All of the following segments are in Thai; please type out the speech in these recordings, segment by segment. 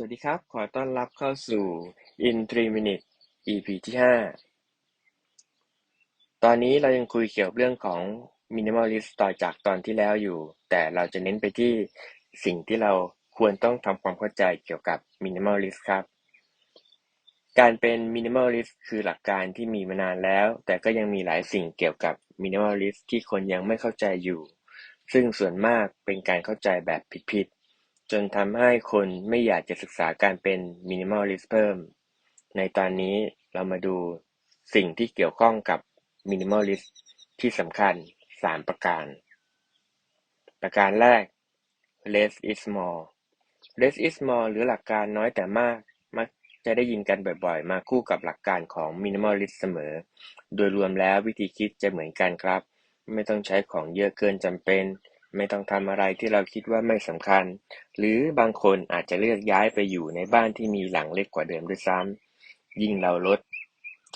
วัสดีครับ ขอต้อนรับเข้าสู่ In 3 Minute EP ที่ 5 ตอนนี้เรายังคุยเกี่ยวกับเรื่องของ Minimalist ต่อจากตอนที่แล้วอยู่ แต่เราจะเน้นไปที่สิ่งที่เราควรต้องทำความเข้าใจเกี่ยวกับ Minimalist ครับ การเป็น Minimalist คือหลักการที่มีมานานแล้ว แต่ก็ยังมีหลายสิ่งเกี่ยวกับ Minimalist ที่คนยังไม่เข้าใจอยู่ ซึ่งส่วนมากเป็นการเข้าใจแบบผิดๆ จนทำให้คนไม่อยากจะศึกษาการเป็นมินิมอลลิสต์เพิ่ม ในตอนนี้เรามาดูสิ่งที่เกี่ยวข้องกับมินิมอลลิสต์ที่สำคัญ 3 ประการ ประการแรก less is more less is more หรือหลักการน้อยแต่มาก มักจะได้ยินกันบ่อยๆ มาคู่กับหลักการของมินิมอลลิสต์เสมอ โดยรวมแล้ววิธีคิดจะเหมือนกันครับ ไม่ต้องใช้ของเยอะเกินจำเป็น ไม่ต้องทำอะไรที่เราคิดว่าไม่สำคัญ หรือบางคนอาจจะเลือกย้ายไปอยู่ในบ้านที่มีหลังเล็กกว่าเดิมด้วยซ้ำ ยิ่งเราลด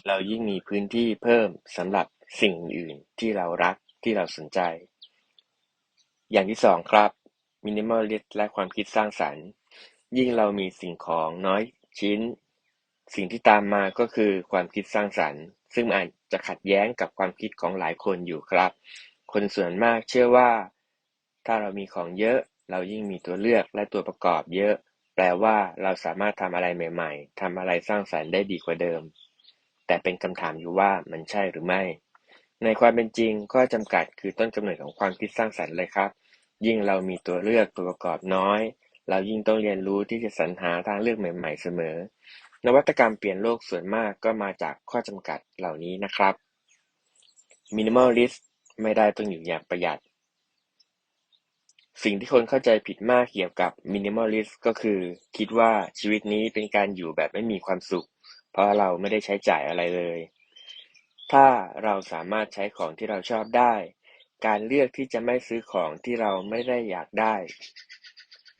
เรายิ่งมีพื้นที่เพิ่มสำหรับสิ่งอื่นที่เรารักที่เราสนใจ อย่างที่สองครับมินิมอลลิสและความคิดสร้างสรรค์ ยิ่งเรามีสิ่งของน้อยชิ้น สิ่งที่ตามมาก็คือความคิดสร้างสรรค์ ซึ่งอาจจะขัดแย้งกับความคิดของหลายคนอยู่ครับ คนส่วนมากเชื่อว่า ถ้าเรามีของเยอะ เรายิ่งมีตัวเลือกและตัวประกอบเยอะ แปลว่าเราสามารถทำอะไรใหม่ ๆ ทำอะไรสร้างสรรค์ได้ดีกว่าเดิม แต่เป็นคำถามอยู่ว่ามันใช่หรือไม่ ในความเป็นจริงข้อจำกัดคือต้นกำเนิดของความคิดสร้างสรรค์เลยครับ ยิ่งเรามีตัวเลือกตัวประกอบน้อย เรายิ่งต้องเรียนรู้ที่จะสรรหาทางเลือกใหม่ ๆ เสมอ นวัตกรรมเปลี่ยนโลกส่วนมากก็มาจากข้อจำกัดเหล่านี้นะครับมินิมอลลิสต์ไม่ได้ต้องอยู่อย่างประหยัด สิ่งที่คนเข้าใจผิดมากเกี่ยวกับ minimalist ก็คือ คิดว่าชีวิตนี้เป็นการอยู่แบบไม่มีความสุข เพราะเราไม่ได้ใช้จ่ายอะไรเลย ถ้าเราสามารถใช้ของที่เราชอบได้ การเลือกที่จะไม่ซื้อของที่เราไม่ได้อยากได้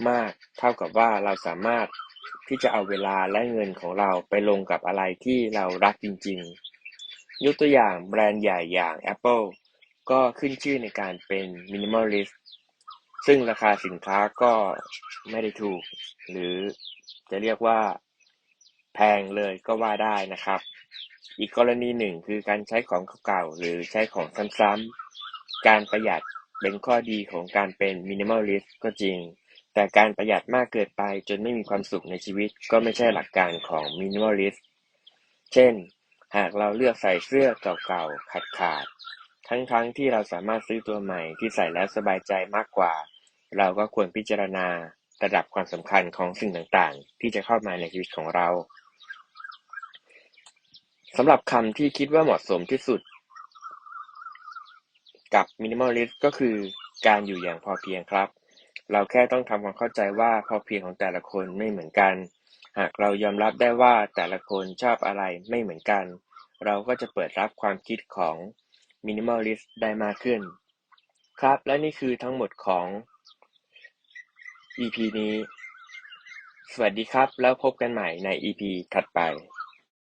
มากเท่ากับว่าเราสามารถที่จะเอาเวลาและเงินของเราไปลงกับอะไรที่เรารักจริง ๆ ยกตัวอย่างแบรนด์ใหญ่อย่าง Apple ก็ขึ้นชื่อในการเป็น minimalist ซึ่งราคาสินค้าก็ไม่ได้ถูก หรือจะเรียกว่าแพงเลยก็ว่าได้นะครับ อีกกรณีหนึ่งคือการใช้ของเก่าหรือใช้ของซ้ำๆการประหยัดเป็นข้อดีของการเป็นมินิมอลลิสต์ก็จริง แต่การประหยัดมากเกินไปจนไม่มีความสุขในชีวิตก็ไม่ใช่หลักการของมินิมอลลิสต์เช่น หากเราเลือกใส่เสื้อเก่าๆขาดๆทั้งๆทที่เราสามารถซื้อตัวใหม่ที่ใส่แล้วสบายใจมากกว่า เราก็ควรพิจารณาระดับความสำคัญของสิ่งต่างๆ ที่จะเข้ามาในชีวิตของเราสำหรับคำที่คิดว่าเหมาะสมที่สุด กับ minimalist ก็คือการอยู่อย่างพอเพียงครับ เราแค่ต้องทำความเข้าใจว่าพอเพียงของแต่ละคนไม่เหมือนกัน หากเรายอมรับได้ว่าแต่ละคนชอบอะไรไม่เหมือนกัน เราก็จะเปิดรับความคิดของ minimalist ได้มากขึ้น ครับและนี่คือทั้งหมดของ EP นี้ สวัสดีครับ แล้วพบกันใหม่ใน EP ถัดไป